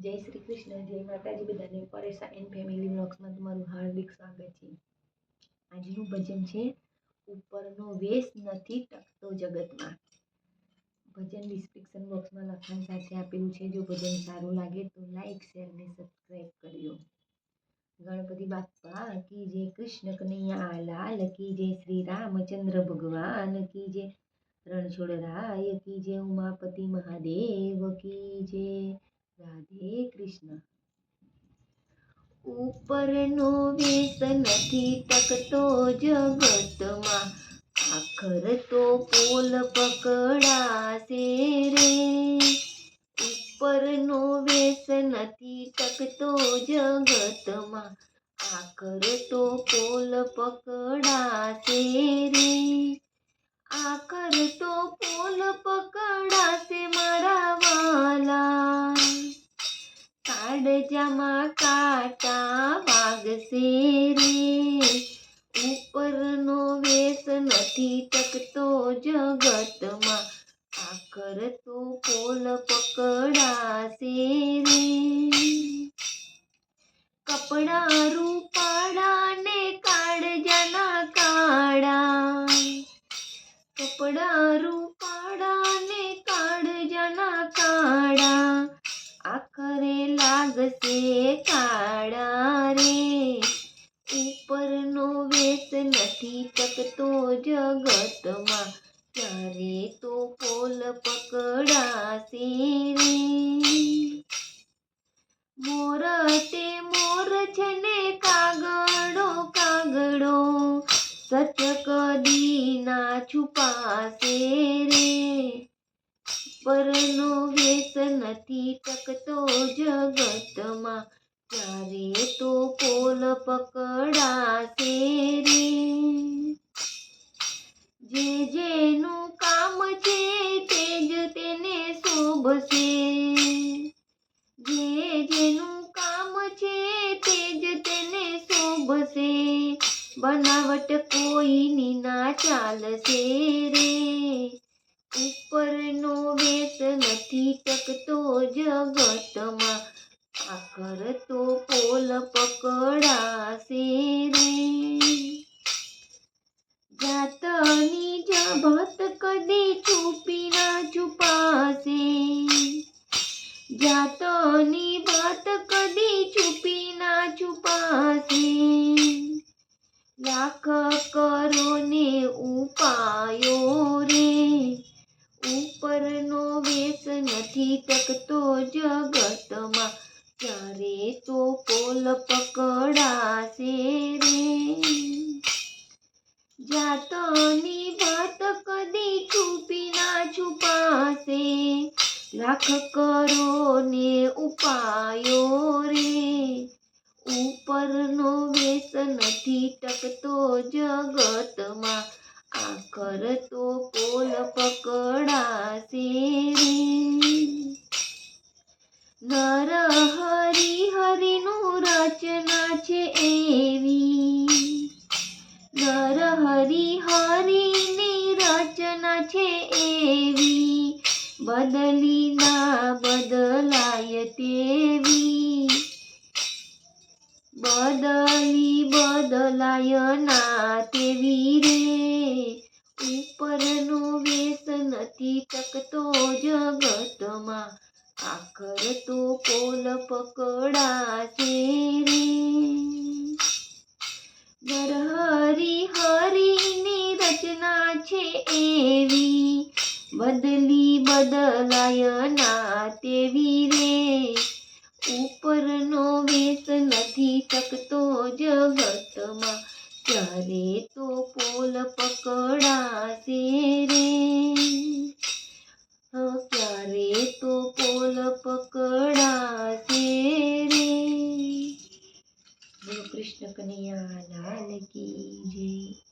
જય શ્રી કૃષ્ણ, જય માતાજી, બધાને પરેશા એન્ડ ફેમિલી બ્લોગ્સમાં તમારું હાર્દિક સ્વાગત છે. આજનું ભજન છે, ઉપરનો વેશ નથી ટકતો જગતમાં. ભજન ડિસ્ક્રિપ્શન બોક્સમાં લખાણ સાથે આપેલું છે, જો ભજન સારું લાગે તો લાઈક શેર અને સબસ્ક્રાઈબ કરજો ગણપતિ બાપ્પા, કી જય કૃષ્ણ કનૈયા, લાલ કી જય શ્રી રામચંદ્ર ભગવાન, કી જય રણછોડરાય, કી જય ઉમાપતિ મહાદેવ, કી જય રાધે કૃષ્ણ. ઉપરનો વેશ નથી ટકતો જગતમાં, આખર તો પોલ પકડાશે રે. ઉપરનો વેશ નથી ટકતો જગતમાં, આખર તો પોલ પકડાશે કાળજામાં કાંટા વાગશે રે ઉપરનો વેશ નથી ટકતો જગતમાં આખર તો પોલ પકડાશે રે કપડા રૂપાળા ને કાળજાના કાળા કપડા રૂપાળા નથી ટકતો જગતમાં ત્યારે તો પોલ પકડાશે રે. મોર તે મોર છે ને કાગડો કાગડો સત્ય કદી છુપાશે રે. પરનો વેશ નથી ટકતો જગતમાં ત્યારે તો પોલ પકડાશે રે. જે જેનું કામ છે તે જ તેને શોભશે. જે જેનું કામ છે તે જ તેને શોભશે. બનાવટ કોઈની ના ચાલશે રે. ઉપરનો વેશ નથી ટકતો જગતમાં. આખર તો પોલ પકડાશે રે. જાતની જબત કદી છુપી ના છુપાશે? જાતની વાત કદી છુપી ના છુપાશે? લાખ કરો ને ઉપાયો રે. ઉપરનો વેશ નથી ટકતો જગતમાં ત્યારે તો પોલ પકડાશે રે. જાતની વાત કદી છુપી ના છુપાશે. લાખ કરો ને ઉપાયો રે. ઉપરનો વેશ નથી ટકતો જગતમાં. આખર તો પોલ પકડાશે રે. બદલી ના બદલાય તેવી. બદલી બદલાય ના તેવી રે. ઉપરનો વેશ નથી ટકતો જગતમાં. આખર તો પોલ પકડાશે રે. બદલાય ના તેવી રે. ઉપરનો વેશ નથી ટકતો જગતમાં ત્યારે તો પોલ પકડાશે રે. ક્યારે તો પોલ પકડાશે રે. કૃષ્ણ કનૈયા, લાલ કી